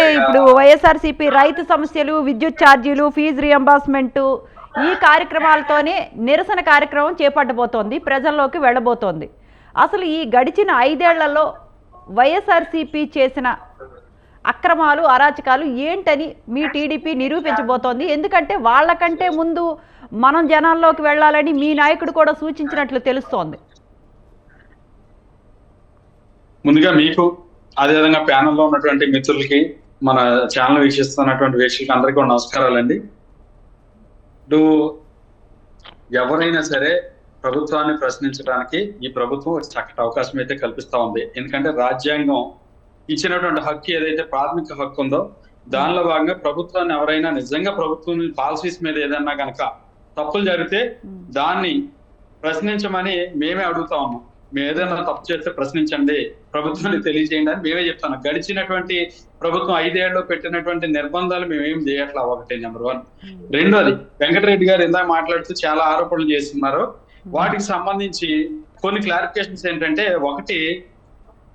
ఇప్పుడు వైఎస్ఆర్సీపీ రైతు సమస్యలు విద్యుత్ ఛార్జీలు ఫీజు రియంబర్స్మెంట్ ఈ కార్యక్రమాలతోనే నిరసన కార్యక్రమం చేపట్టబోతోంది ప్రజల్లోకి వెళ్ళబోతోంది. అసలు ఈ గడిచిన ఐదేళ్ళలో వైఎస్ఆర్సీపీ చేసిన అక్రమాలు అరాచకాలు ఏంటని మీ టీడీపీ నిరూపించబోతోంది. ఎందుకంటే వాళ్ళకంటే ముందు మనం జనాల్లోకి వెళ్ళాలని మీ నాయకుడు కూడా సూచించినట్లు తెలుస్తోంది. ముందుగా మీకు అదేవిధంగా ప్యానల్లో ఉన్నటువంటి మిత్రులకి మన ఛానల్ వీక్షిస్తున్నటువంటి వీక్షకులకి అందరికీ కూడా నమస్కారాలండి. ఇప్పుడు ఎవరైనా సరే ప్రభుత్వాన్ని ప్రశ్నించడానికి ఈ ప్రభుత్వం ఒక చక్కటి అవకాశం అయితే కల్పిస్తా ఉంది. ఎందుకంటే రాజ్యాంగం ఇచ్చినటువంటి హక్కు ఏదైతే ప్రాథమిక హక్కు ఉందో దానిలో భాగంగా ప్రభుత్వాన్ని ఎవరైనా నిజంగా ప్రభుత్వం పాలసీస్ మీద ఏదన్నా కనుక తప్పులు జరిగితే దాన్ని ప్రశ్నించమని మేమే అడుగుతా ఉన్నాం. మేము ఏదైనా తప్పు చేస్తే ప్రశ్నించండి ప్రభుత్వాన్ని తెలియజేయండి అని మేమే చెప్తాను గడిచినటువంటి ప్రభుత్వం ఐదేళ్ళలో పెట్టినటువంటి నిర్బంధాలు మేమేం చేయట్లా ఒకటి నెంబర్ వన్. రెండోది వెంకటరెడ్డి గారు ఇందాక మాట్లాడుతూ చాలా ఆరోపణలు చేస్తున్నారు. వాటికి సంబంధించి కొన్ని క్లారిఫికేషన్స్ ఏంటంటే ఒకటి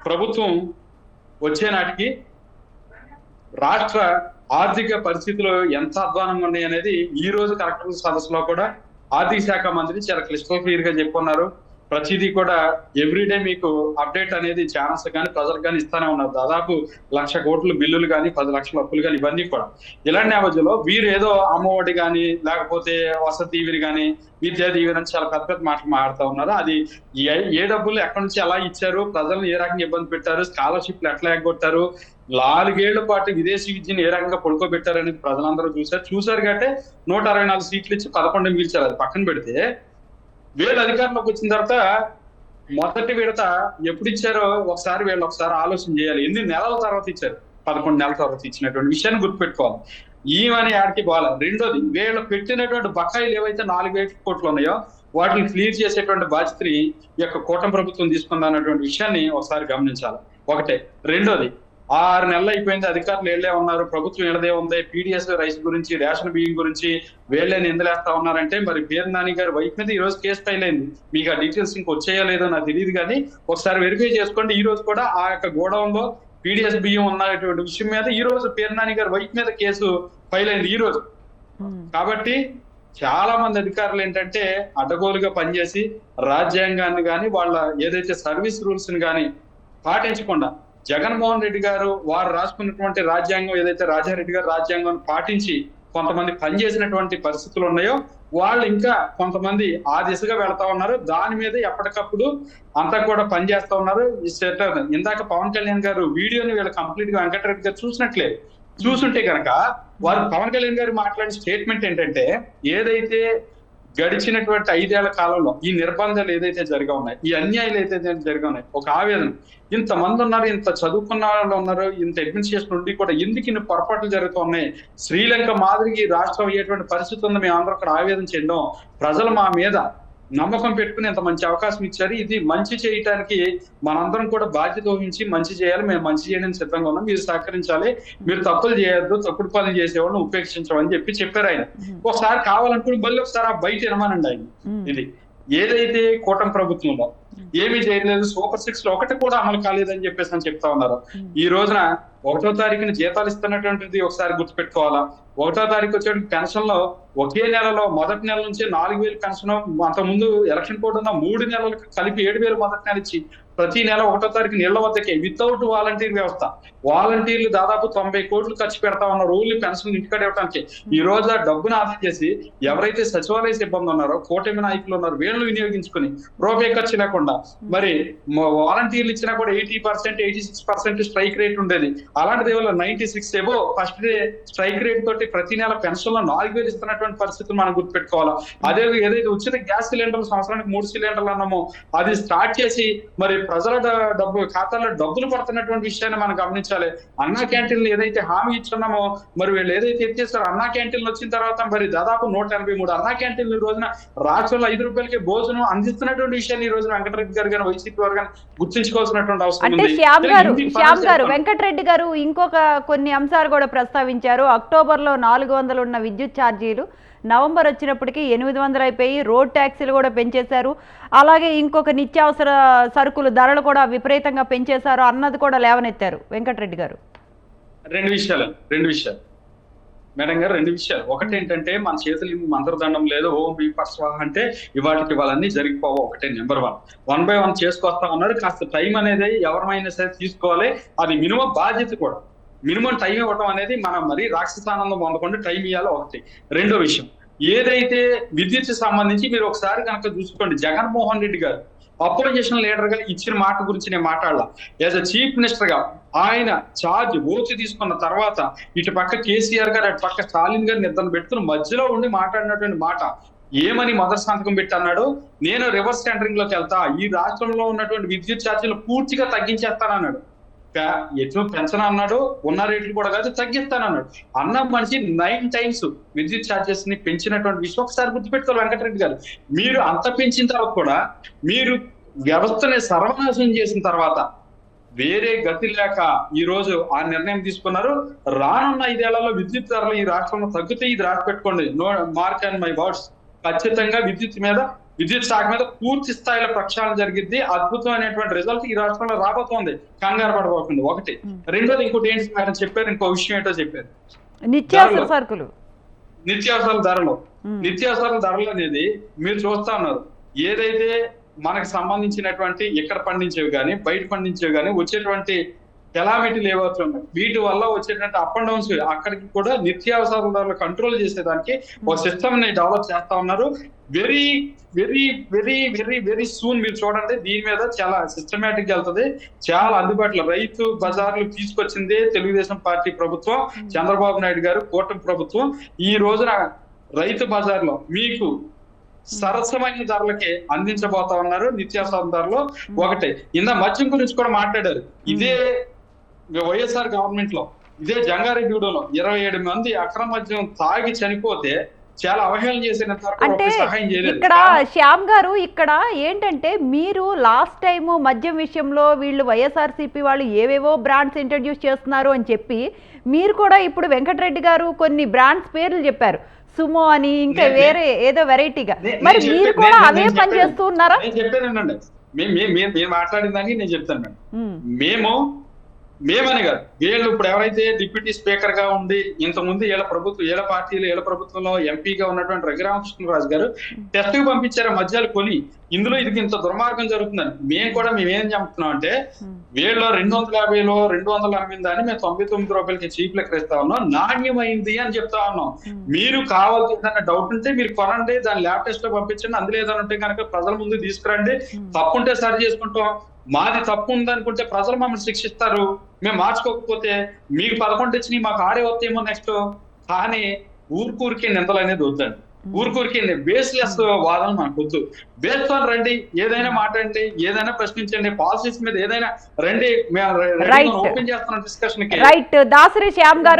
ప్రభుత్వం వచ్చే నాటికి రాష్ట్ర ఆర్థిక పరిస్థితులు ఎంత అధ్వానంగా ఉన్నాయి అనేది ఈ రోజు కలెక్టర్ సదస్సులో కూడా ఆర్థిక శాఖ మంత్రి చాలా క్లిస్టల్ క్లియర్గా చెప్పున్నారు ప్రతిదీ కూడా ఎవ్రీడే మీకు అప్డేట్ అనేది ఛానల్స్ కానీ ప్రజలకు కానీ ఇస్తానే ఉన్నారు. దాదాపు లక్ష కోట్లు బిల్లులు కానీ పది లక్షల అప్పులు కానీ ఇవన్నీ కూడా. ఇలాంటి నేపథ్యంలో వీరు ఏదో అమ్మఒడి కానీ లేకపోతే వసతి వీరి కానీ విద్యా దీవెని అని చాలా పెద్ద పెద్ద మాటలు మాట్లాడుతూ ఉన్నారు. అది ఏ ఏ డబ్బులు ఎక్కడి నుంచి ఎలా ఇచ్చారు ప్రజలను ఏ రకంగా ఇబ్బంది పెట్టారు స్కాలర్షిప్లు ఎట్లా ఎగ్గొట్టారు నాలుగేళ్ళ పాటు విదేశీ విద్యను ఏ రకంగా పడుకోబెట్టారు అనేది ప్రజలందరూ చూశారు. చూశారు కాబట్టి నూట అరవై నాలుగు సీట్లు ఇచ్చి పదకొండు మిగిల్చారు. అది పక్కన పెడితే వీళ్ళు అధికారంలోకి వచ్చిన తర్వాత మొదటి విడత ఎప్పుడు ఇచ్చారో ఒకసారి వీళ్ళు ఒకసారి ఆలోచన చేయాలి. ఎన్ని నెలల తర్వాత ఇచ్చారు? పదకొండు నెలల తర్వాత ఇచ్చినటువంటి విషయాన్ని గుర్తుపెట్టుకోవాలి. ఈమని యాడ్కి పోవాలి రెండోది వీళ్ళు పెట్టినటువంటి బకాయిలు ఏవైతే నాలుగు వేల కోట్లు ఉన్నాయో వాటిని క్లియర్ చేసేటువంటి బాధ్యతని ఈ యొక్క కూటమి ప్రభుత్వం తీసుకుంది అన్నటువంటి విషయాన్ని ఒకసారి గమనించాలి. ఒకటే. రెండోది ఆరు నెలలు అయిపోయింది అధికారులు ఏళ్ళే ఉన్నారు. ప్రభుత్వం ఏడదే ఉంది. పీడిఎస్ రైస్ గురించి రేషన్ బియ్యం గురించి వేళ్ళే నిందలేస్తా ఉన్నారంటే మరి పేరు నాని గారి వైపు మీద ఈ రోజు కేసు ఫైల్ అయింది. మీకు ఆ డీటెయిల్స్ ఇంక వచ్చాయో లేదో నాకు తెలియదు కానీ ఒకసారి వెరిఫై చేసుకోండి. ఈ రోజు కూడా ఆ యొక్క గోడౌన్లో పీడిఎస్ బియ్యం ఉన్నటువంటి విషయం మీద ఈ రోజు పేరు నాని గారి వైపు మీద కేసు ఫైల్ అయింది ఈ రోజు. కాబట్టి చాలా మంది అధికారులు ఏంటంటే అడ్డగోలుగా పనిచేసి రాజ్యాంగాన్ని కానీ వాళ్ళ ఏదైతే సర్వీస్ రూల్స్ని కానీ పాటించకుండా జగన్మోహన్ రెడ్డి గారు వారు రాసుకున్నటువంటి రాజ్యాంగం ఏదైతే రాజారెడ్డి గారు రాజ్యాంగం పాటించి కొంతమంది పనిచేసినటువంటి పరిస్థితులు ఉన్నాయో వాళ్ళు ఇంకా కొంతమంది ఆ దిశగా వెళ్తా ఉన్నారు. దాని మీద ఎప్పటికప్పుడు అంతా కూడా పనిచేస్తా ఉన్నారు. ఇందాక పవన్ కళ్యాణ్ గారు వీడియోని వీళ్ళు కంప్లీట్గా వెంకటరెడ్డి గారు చూసినట్లే. చూసుంటే కనుక వారు పవన్ కళ్యాణ్ గారు మాట్లాడిన స్టేట్మెంట్ ఏంటంటే ఏదైతే గడిచినటువంటి ఐదేళ్ళ కాలంలో ఈ నిర్బంధాలు ఏదైతే జరిగా ఉన్నాయి ఈ అన్యాయాలు ఏదైతే జరిగా ఉన్నాయి ఒక ఆవేదన. ఇంత మంది ఉన్నారు ఇంత చదువుకున్న వాళ్ళు ఉన్నారు ఇంత అడ్మినిస్ట్రేషన్ ఉండి కూడా ఎందుకు ఇన్ని పొరపాట్లు జరుగుతున్నాయి శ్రీలంక మాదిరికి రాష్ట్రం అయ్యేటువంటి పరిస్థితి ఉంది మేము అందరూ కూడా ఆవేదన చేయడం ప్రజలు మా మీద నమ్మకం పెట్టుకుని ఇంత మంచి అవకాశం ఇచ్చారు. ఇది మంచి చేయటానికి మనందరం కూడా బాధ్యత వహించి మంచి చేయాలి. మేము మంచి చేయడానికి సిద్ధంగా ఉన్నాం. మీరు సహకరించాలి. మీరు తప్పులు చేయొద్దు. తప్పుడు పనులు చేసేవాళ్ళని ఉపేక్షించమని చెప్పి చెప్పారు ఆయన. ఒకసారి కావాలనుకుని మళ్ళీ ఒకసారి ఆ బయట వినమనండి ఆయన. ఇది ఏదైతే కూటమి ప్రభుత్వంలో ఏమీ చేయలేదు. సూపర్ సిక్స్లో ఒకటి కూడా అమలు కాలేదని చెప్పేసి అని చెప్తా ఉన్నారు. ఈ రోజున ఒకటో తారీఖున జీతాలు ఇస్తున్నటువంటిది ఒకసారి గుర్తుపెట్టుకోవాలా? ఒకటో తారీఖు వచ్చే పెన్షన్లో ఒకే నెలలో మొదటి నెల నుంచి నాలుగు వేలు పెన్షన్ అంత ముందు ఎలక్షన్ కోడ్ ఉన్న మూడు నెలలకు కలిపి ఏడు వేలు మొదటి నెల ఇచ్చి ప్రతి నెల ఒకటో తారీఖు నీళ్ళ వద్దకే వితౌట్ వాలంటీర్ వ్యవస్థ. వాలంటీర్లు దాదాపు తొంభై కోట్లు ఖర్చు పెడతా ఉన్నారు ఓన్లీ పెన్షన్ ఇంటికాడ ఇవ్వడానికి ఈ రోజు ఆ డబ్బును ఆదా చేసి ఎవరైతే సచివాలయ సిబ్బంది ఉన్నారో కూటమి నాయకులు ఉన్నారో వీళ్ళు వినియోగించుకుని రూపాయి ఖర్చు లేకుండా. మరి వాలంటీర్లు ఇచ్చినా కూడా eighty percent eighty six percent strike rate ఉండేది. అలాంటిది వల్ల ninety six above first day strike rate తోటి ప్రతి నెల పెన్షన్లో నాలుగు వేలు ఇస్తున్నటువంటి పరిస్థితులు మనం గుర్తుపెట్టుకోవాలా? అదే ఏదైతే ఉచిత గ్యాస్ సిలిండర్లు సంవత్సరానికి మూడు సిలిండర్లు అన్నామో అది స్టార్ట్ చేసి మరి ప్రజల డబ్బు ఖాతాలో డబ్బులు పడుతున్నటువంటి విషయాన్ని మనం గమనించాలి. అన్నా క్యాంటీన్లు ఏదైతే హామీ ఇచ్చున్నామో మరి వీళ్ళు ఏదైతే ఎత్తేస్తారో అన్నా క్యాంటీన్లు వచ్చిన తర్వాత మరి దాదాపు నూట ఎనభై మూడు అన్నా క్యాంటీన్లు ఈ రోజున రాష్ట్రంలో ఐదు రూపాయలకి భోజనం అందిస్తున్నటువంటి విషయాన్ని ఈ రోజున వెంకటరెడ్డి గారు కానీ వైసీపీ వారు కానీ గుర్తుంచుకోవాల్సినటువంటి అవసరం ఉంది. శ్యామ్ గారు గారు ఇంకొక కొన్ని అంశాలు కూడా ప్రస్తావించారు. అక్టోబర్లో నాలుగు వందలు ఉన్న విద్యుత్ ఛార్జీలు నవంబర్ వచ్చినప్పటికీ ఎనిమిది వందలు అయిపోయి రోడ్ ట్యాక్సీలు కూడా పెంచేశారు. అలాగే ఇంకొక నిత్యావసర సరుకులు ధరలు కూడా విపరీతంగా పెంచేశారు. అన్నది కూడా లేవనెత్తారు. వెంకటరెడ్డి గారు. రెండు విషయాలు రెండు విషయాలు. మేడం గారు రెండు విషయాలు. ఒకటి ఏంటంటే మన చేతులు మంత్రదండం లేదు ఓం బీ పర్స్వాహ అంటే ఇవాటికి ఇవాళన్నీ జరిగిపోవు. ఒకటే number one. One by one చేసుకొస్తా ఉన్నారు కాస్త టైం అనేది ఎవరమైనా సరే తీసుకోవాలి. అది మినిమం బాధ్యత కూడా. మినిమం టైం ఇవ్వడం అనేది మనం మరి రాక్షసానందం పొందకుండా టైం ఇవ్వాలి ఒకటి. రెండో విషయం. ఏదైతే విద్యుత్ సంబంధించి మీరు ఒకసారి కనుక చూసుకోండి జగన్మోహన్ రెడ్డి గారు అపోజిషన్ లీడర్గా ఇచ్చిన మాట గురించి నేను మాట్లాడాల. యాజ్ అ చీఫ్ మినిస్టర్గా ఆయన చార్జ్ ఓచి తీసుకున్న తర్వాత ఇటు పక్క కేసీఆర్ గారు అటు పక్క స్టాలిన్ గారిని ఇద్దరు పెట్టుకుని మధ్యలో ఉండి మాట్లాడినటువంటి మాట. ఏమని మొదటి సంతకం పెట్టి అన్నాడు? నేను రివర్స్ టెండరింగ్లోకి వెళ్తా. ఈ రాష్ట్రంలో ఉన్నటువంటి విద్యుత్ ఛార్జీలు పూర్తిగా తగ్గించేస్తానన్నాడు. ఎట్లా పెంచను అన్నాడు? ఉన్న రేట్లు కూడా కాదు తగ్గిస్తాను అన్నాడు అన్న మనిషి నైన్ టైమ్స్ విద్యుత్ ఛార్జెస్ని పెంచినటువంటి విషయం ఒకసారి గుర్తుపెట్టుకోవాలి వెంకటరెడ్డి గారు. మీరు అంత పెంచిన తర్వాత కూడా మీరు వ్యవస్థని సర్వనాశనం చేసిన తర్వాత వేరే గతి లేక ఈ రోజు ఆ నిర్ణయం తీసుకున్నారు. రానున్న ఐదేళ్ళలో విద్యుత్ ధరలు ఈ రాష్ట్రంలో తగ్గితే ఇది రాసి పెట్టుకోండి. No mark and my words ఖచ్చితంగా విద్యుత్ మీద విద్యుత్ శాఖ మీద పూర్తి స్థాయిలో ప్రక్షాళన జరిగిద్ది. అద్భుతమైనటువంటి రిజల్ట్ ఈ రాష్ట్రంలో రాబోతోంది. కంగారు పడబోతుంది ఒకటి. రెండోది ఇంకోటి ఏంటి మేడం చెప్పారు. ఇంకో విషయం ఏంటో చెప్పారు. నిత్యావసర. సరుకులు. నిత్యావసరాల ధరలు. నిత్యావసరాల ధరలు అనేది మీరు చూస్తా ఉన్నారు. ఏదైతే మనకు సంబంధించినటువంటి ఇక్కడ పండించేవి కానీ బయట పండించేవి కానీ వచ్చేటువంటి కెలామిటీలు ఏవైతే ఉన్నాయి. వీటి వల్ల వచ్చేటువంటి అప్ అండ్ డౌన్స్ అక్కడికి కూడా నిత్యావసరాల ధరలు కంట్రోల్ చేసేదానికి ఒక సిస్టమ్ని డెవలప్ చేస్తా ఉన్నారు. Very very very very very soon మీరు చూడండి దీని మీద చాలా సిస్టమేటిక్గా వెళ్తుంది. చాలా అందుబాటులో రైతు బజార్లు తీసుకొచ్చిందే తెలుగుదేశం పార్టీ ప్రభుత్వం. చంద్రబాబు నాయుడు గారు కూటమి ప్రభుత్వం. ఈ రోజున రైతు బజార్లో మీకు సరసమైన ధరలకి అందించబోతా ఉన్నారు నిత్యావసర ధరలు ఒకటి. ఇంత మద్యం గురించి కూడా మాట్లాడారు. ఇదే వైఎస్ఆర్ గవర్నమెంట్లో ఇదే జంగారెడ్డిగూడలో ఇరవై ఏడు మంది అక్రమ మద్యం తాగి చనిపోతే చాలా అవహేళన చేసినంత అంటే ఇక్కడ శ్యామ్ గారు ఇక్కడ ఏంటంటే మీరు లాస్ట్ టైం మద్యం విషయంలో వీళ్ళు వైఎస్ఆర్సీపీ వాళ్ళు ఏవేవో బ్రాండ్స్ ఇంట్రడ్యూస్ చేస్తున్నారు అని చెప్పి మీరు కూడా ఇప్పుడు వెంకటరెడ్డి గారు కొన్ని బ్రాండ్స్ పేర్లు చెప్పారు. సుమో అని ఇంకా వేరే ఏదో వెరైటీగా. మరి మీరు కూడా నేను పని చేస్తూ ఉన్నారా? నేను మేము మాట్లాడిన దానికి నేను చెప్తాను మేడం. మేము మేమని కాదు. వీళ్ళు ఇప్పుడు ఎవరైతే డిప్యూటీ స్పీకర్గా ఉండి ఇంత ముందు వీళ్ళ ప్రభుత్వం వీళ్ళ పార్టీలు వీళ్ళ ప్రభుత్వంలో ఎంపీగా ఉన్నటువంటి రఘురామకృష్ణరాజు గారు టెస్ట్కు పంపించారు మధ్యాలు కొని. ఇందులో ఇది ఇంత దుర్మార్గం జరుగుతుందని. మేము కూడా మేము ఏం చెప్తున్నాం అంటే వీళ్ళు రెండు వందల యాభైలో రెండు వందలు అమ్మిన దాన్ని మేము తొంభై తొమ్మిది రూపాయలకి చీప్ లెక్క ఇస్తా ఉన్నాం. నాణ్యమైంది అని చెప్తా ఉన్నాం. మీరు కావాల్సి ఏదైనా డౌట్ ఉంటే మీరు కొనండి దాని ల్యాబ్ టెస్ట్లో పంపించండి. అందులో ఏదైనా ఉంటే కనుక ప్రజల ముందు తీసుకురండి. తప్పు ఉంటే సరి చేసుకుంటాం. మాది తప్పు ఉందనుకుంటే ప్రజలు మమ్మల్ని శిక్షిస్తారు. మేము మార్చుకోకపోతే మీకు పదకొండు ఇచ్చినాయి మాకు ఆడే వస్తాయేమో నెక్స్ట్ కానీ ఊరికూరికి నిందలు అనేది వద్దండి. ఊరికూరికి బేస్లెస్ వాదన మనకు వద్దు. బేస్ రండి ఏదైనా మాట్లాడండి ఏదైనా ప్రశ్నించండి పాలసీస్ మీద ఏదైనా రండి. ఓపెన్ చేస్తున్నాం డిస్కషన్కి. రైట్ దాసరి శ్యామ్ గారు